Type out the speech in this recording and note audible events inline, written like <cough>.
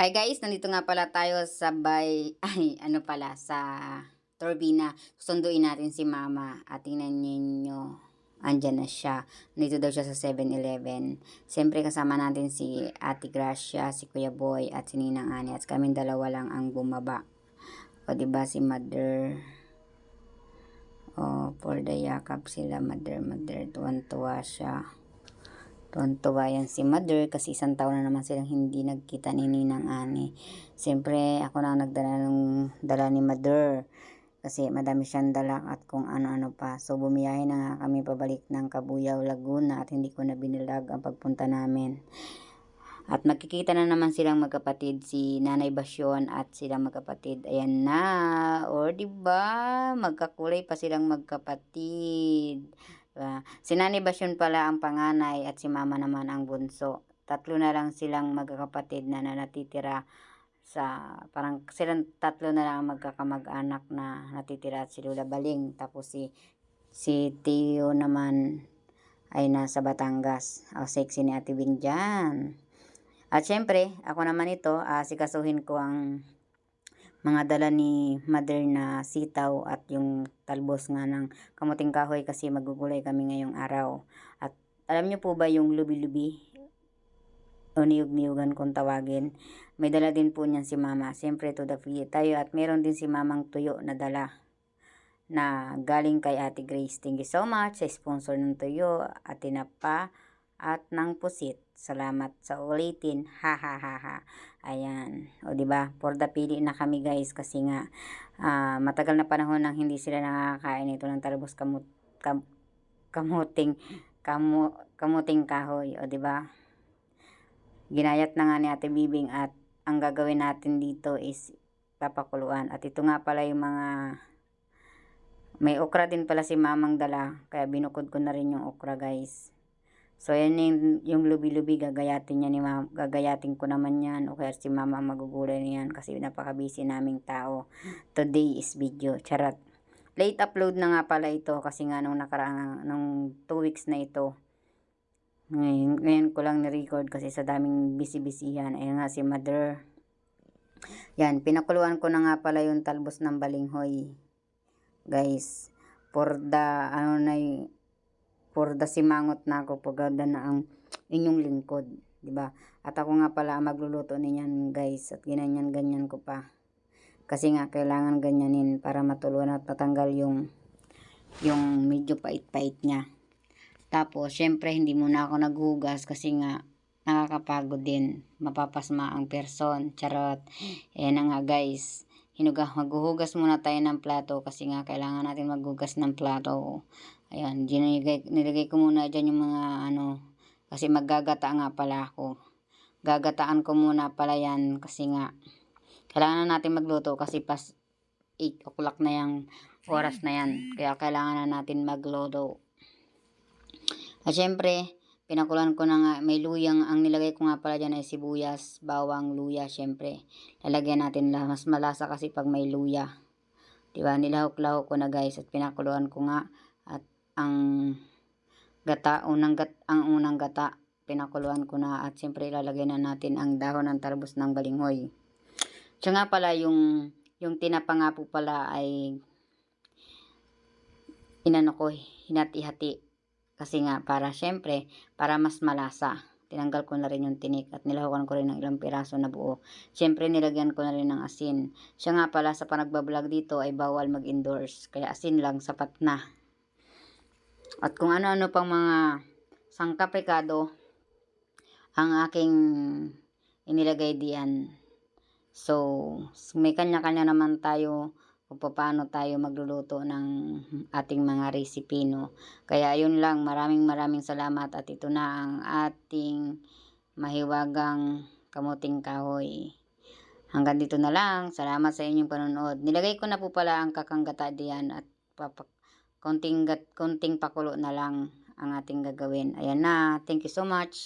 Hi guys, nandito nga pala tayo sa bay, <laughs> ay ano pala, sa Turbina. Susunduin natin si mama at tingnan ninyo, andyan na siya. Nandito daw siya sa 7-Eleven. Siyempre kasama natin si Ate Gracia, si Kuya Boy at si Ninang Ani. At kaming dalawa lang ang bumaba. O diba si Mother, o for the yakap sila, Mother, Mother, tuwan-tuwa siya. Tuwan-tuwa yan si Mother kasi isang taon na naman silang hindi nagkita ni Ninang Ani. Siyempre, ako na nagdala ng dala ni Mother. Kasi madami siyang dala at kung ano-ano pa. So, bumiyahe na nga kami pabalik ng Kabuyao, Laguna at hindi ko na binilag ang pagpunta namin. At magkikita na naman silang magkapatid, si Nanay Basyon at silang magkapatid. Ayan na. O, ba? Magkakulay pa silang magkapatid. Si Nanay Basyon pala ang panganay at si Mama naman ang bunso. Tatlo na lang silang magkakapatid na, na natitira sa parang silang tatlo na lang ang magkakamag-anak na natitira at si Lula Baling tapos si si Tio naman ay nasa Batangas. O, sexy ni Ate Bing dyan. At syempre, ako naman ito, uh, sikasuhin ko ang mga dala ni mother na sitaw at yung talbos nga ng kamuting kahoy kasi magugulay kami ngayong araw. At alam niyo po ba yung lubi-lubi? O niyog-niyugan kung tawagin. May dala din po niyan si mama. Siyempre to the free tayo at meron din si mamang tuyo na dala na galing kay Ate Grace. Thank you so much sa sponsor ng tuyo, Ate Napa, at ng pusit. Salamat sa ulitin. Ha ha ha ha. Ayan. O di ba? The pili na kami guys kasi nga uh, matagal na panahon nang hindi sila nakakain ito ng talbos kamut kam, kamuting kamu, kamuting kahoy. O di ba? Ginayat na nga ni Ate Bibing at ang gagawin natin dito is papakuluan. At ito nga pala yung mga may okra din pala si mamang dala. Kaya binukod ko na rin yung okra guys. So, yan yung, yung lubi-lubi, gagayatin niya ni mama, gagayatin ko naman yan. O kaya si mama magugulay niyan kasi napaka-busy naming tao. Today is video, charot. Late upload na nga pala ito kasi nga nung nakaraang, nung 2 weeks na ito. Ngayon, ngayon ko lang ni-record kasi sa daming busy-busy yan. Ayan nga si mother. Yan, pinakuluan ko na nga pala yung talbos ng balinghoy. Guys, for the, ano na yung, the simangot na ako pagada na ang inyong lingkod, 'di ba? At ako nga pala magluluto niyan, guys, at ginanyan ganyan ko pa. Kasi nga kailangan ganyanin para matuluan at matanggal yung yung medyo pait-pait niya. Tapos, syempre, hindi muna ako naghugas kasi nga nakakapagod din. Mapapasma ang person. Charot. Na nga guys. Hinuga, maghuhugas muna tayo ng plato kasi nga kailangan natin maghugas ng plato. Ayan, nilagay, nilagay ko muna dyan yung mga ano, kasi maggagata nga pala ako. Gagataan ko muna pala yan kasi nga, kailangan na natin magluto kasi pas 8 o'clock na yung oras na yan. Kaya kailangan na natin magluto. At syempre, pinakulan ko na nga, may luyang, ang nilagay ko nga pala dyan ay sibuyas, bawang, luya, syempre. Lalagyan natin lang, mas malasa kasi pag may luya. Diba, nilahok-lahok ko na guys at pinakuluan ko nga ang gata, unang gat, ang unang gata, pinakuluan ko na at siyempre ilalagay na natin ang dahon ng talbos ng balinghoy. So nga pala yung yung tinapa nga po pala ay inano ko, hinati-hati. Kasi nga para syempre, para mas malasa. Tinanggal ko na rin yung tinik at nilahukan ko rin ng ilang piraso na buo. Siyempre nilagyan ko na rin ng asin. Siya nga pala sa panagbablog dito ay bawal mag-endorse. Kaya asin lang sapat na. At kung ano-ano pang mga sangkap rekado ang aking inilagay diyan. So, may kanya-kanya naman tayo kung paano tayo magluluto ng ating mga recipe, no? Kaya yun lang, maraming maraming salamat at ito na ang ating mahiwagang kamuting kahoy. Hanggang dito na lang. Salamat sa inyong panonood. Nilagay ko na po pala ang kakanggata diyan at papak konting, konting pakulo na lang ang ating gagawin. Ayan na. Thank you so much.